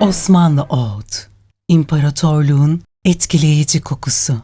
Osmanlı Oğut, İmparatorluğun etkileyici kokusu.